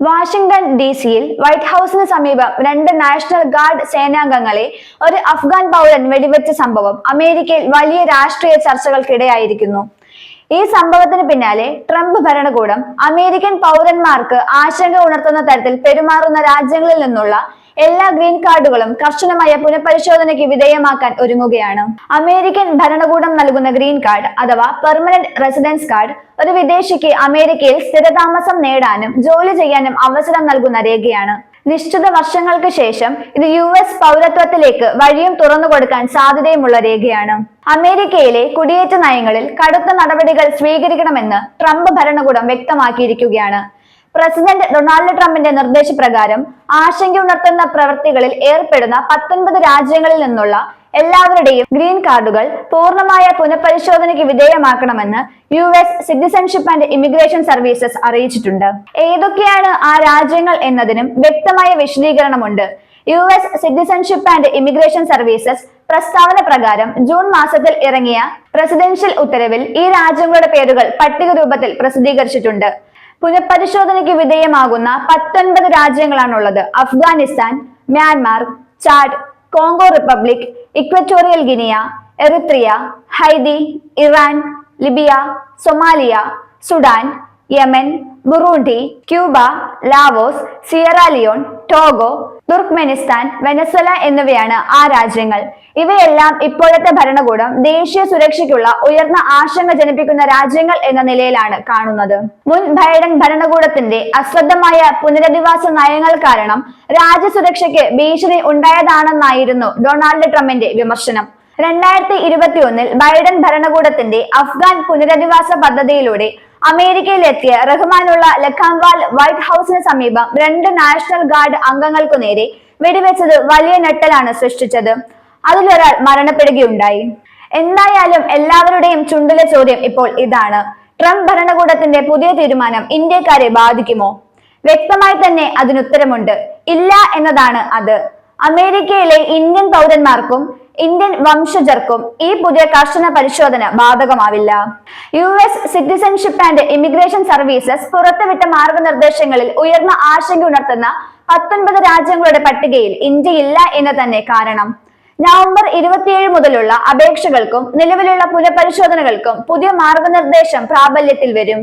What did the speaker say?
Washington D സിയിൽ white ഹൌസിന് സമീപം രണ്ട് നാഷണൽ ഗാർഡ് സേനാംഗങ്ങളെ ഒരു അഫ്ഗാൻ പൗരൻ വെടിവെച്ച സംഭവം അമേരിക്കയിൽ വലിയ രാഷ്ട്രീയ ചർച്ചകൾക്കിടയായിരിക്കുന്നു. ഈ സംഭവത്തിന് പിന്നാലെ ട്രംപ് ഭരണകൂടം അമേരിക്കൻ പൗരന്മാർക്ക് ആശങ്ക ഉണർത്തുന്ന തരത്തിൽ പെരുമാറുന്ന രാജ്യങ്ങളിൽ നിന്നുള്ള എല്ലാ ഗ്രീൻ കാർഡുകളും കർശനമായ പുനഃപരിശോധനയ്ക്ക് വിധേയമാക്കാൻ ഒരുങ്ങുകയാണ്. അമേരിക്കൻ ഭരണകൂടം നൽകുന്ന ഗ്രീൻ കാർഡ് അഥവാ പെർമനന്റ് റെസിഡൻസ് കാർഡ് ഒരു വിദേശിക്ക് അമേരിക്കയിൽ സ്ഥിരതാമസം നേടാനും ജോലി ചെയ്യാനും അവസരം നൽകുന്ന രേഖയാണ്. നിശ്ചിത വർഷങ്ങൾക്ക് ശേഷം ഇത് യു എസ് പൗരത്വത്തിലേക്ക് വഴിയും തുറന്നു കൊടുക്കാൻ സാധ്യതയുമുള്ള രേഖയാണ്. അമേരിക്കയിലെ കുടിയേറ്റ നയങ്ങളിൽ കടുത്ത നടപടികൾ സ്വീകരിക്കണമെന്ന് ട്രംപ് ഭരണകൂടം വ്യക്തമാക്കിയിരിക്കുകയാണ്. പ്രസിഡന്റ് ഡൊണാൾഡ് ട്രംപിന്റെ നിർദ്ദേശപ്രകാരം ആശങ്കയുണർത്തുന്ന പ്രവൃത്തികളിൽ ഏർപ്പെടുന്ന പത്തൊൻപത് രാജ്യങ്ങളിൽ നിന്നുള്ള എല്ലാവരുടെയും ഗ്രീൻ കാർഡുകൾ പൂർണമായ പുനഃപരിശോധനയ്ക്ക് വിധേയമാക്കണമെന്ന് U S citizenship and immigration services അറിയിച്ചിട്ടുണ്ട്. ഏതൊക്കെയാണ് ആ രാജ്യങ്ങൾ എന്നതിനും വ്യക്തമായ വിശദീകരണമുണ്ട്. U S citizenship and immigration services പ്രസ്താവന പ്രകാരം ജൂൺ മാസത്തിൽ ഇറങ്ങിയ പ്രസിഡൻഷ്യൽ ഉത്തരവിൽ ഈ രാജ്യങ്ങളുടെ പേരുകൾ പട്ടിക രൂപത്തിൽ പ്രസിദ്ധീകരിച്ചിട്ടുണ്ട്. പുനഃപരിശോധനയ്ക്ക് വിധേയമാകുന്ന പത്തൊൻപത് രാജ്യങ്ങളാണുള്ളത്. Afghanistan Myanmar Chad Congo Republic Equatorial Guinea Eritrea Haiti Iran Libya Somalia Sudan Yemen Burundi Cuba Laos Sierra Leone Togo Turkmenistan Venezuela എന്നിവയാണ് ആ രാജ്യങ്ങൾ. ഇവയെല്ലാം ഇപ്പോഴത്തെ ഭരണകൂടം ദേശീയ സുരക്ഷയ്ക്കുള്ള ഉയർന്ന ആശങ്ക ജനിപ്പിക്കുന്ന രാജ്യങ്ങൾ എന്ന നിലയിലാണ് കാണുന്നത്. മുൻ ബൈഡൻ ഭരണകൂടത്തിന്റെ അശ്രദ്ധമായ പുനരധിവാസ നയങ്ങൾ കാരണം രാജ്യസുരക്ഷയ്ക്ക് ഭീഷണി ഉണ്ടായതാണെന്നായിരുന്നു ഡൊണാൾഡ് ട്രംപിന്റെ വിമർശനം. രണ്ടായിരത്തി ഇരുപത്തി ഒന്നിൽ ബൈഡൻ ഭരണകൂടത്തിന്റെ അഫ്ഗാൻ പുനരധിവാസ പദ്ധതിയിലൂടെ അമേരിക്കയിലെത്തിയ റഹ്മാനുള്ള ലഖാംവാൽ വൈറ്റ് ഹൌസിന് സമീപം രണ്ട് നാഷണൽ ഗാർഡ് അംഗങ്ങൾക്കു നേരെ വെടിവെച്ചത് വലിയ ഞെട്ടലാണ് സൃഷ്ടിച്ചത്. അതിലൊരാൾ മരണപ്പെടുകയുണ്ടായി. എന്തായാലും എല്ലാവരുടെയും ചുണ്ടിലെ ചോദ്യം ഇപ്പോൾ ഇതാണ്. ട്രംപ് ഭരണകൂടത്തിന്റെ പുതിയ തീരുമാനം ഇന്ത്യക്കാരെ ബാധിക്കുമോ? വ്യക്തമായി തന്നെ അതിനുത്തരമുണ്ട് ഇല്ല എന്നതാണ് അത്. അമേരിക്കയിലെ ഇന്ത്യൻ പൗരന്മാർക്കും ഇന്ത്യൻ വംശജർക്കും ഈ പുതിയ കർശന പരിശോധന ബാധകമാവില്ല. U S citizenship and immigration services പുറത്തുവിട്ട മാർഗനിർദ്ദേശങ്ങളിൽ ഉയർന്ന ആശങ്ക ഉണർത്തുന്ന പത്തൊൻപത് രാജ്യങ്ങളുടെ പട്ടികയിൽ ഇന്ത്യയില്ല എന്ന് തന്നെ കാരണം. നവംബർ ഇരുപത്തിയേഴ് മുതലുള്ള അപേക്ഷകൾക്കും നിലവിലുള്ള പുനഃപരിശോധനകൾക്കും പുതിയ മാർഗനിർദ്ദേശം പ്രാബല്യത്തിൽ വരും.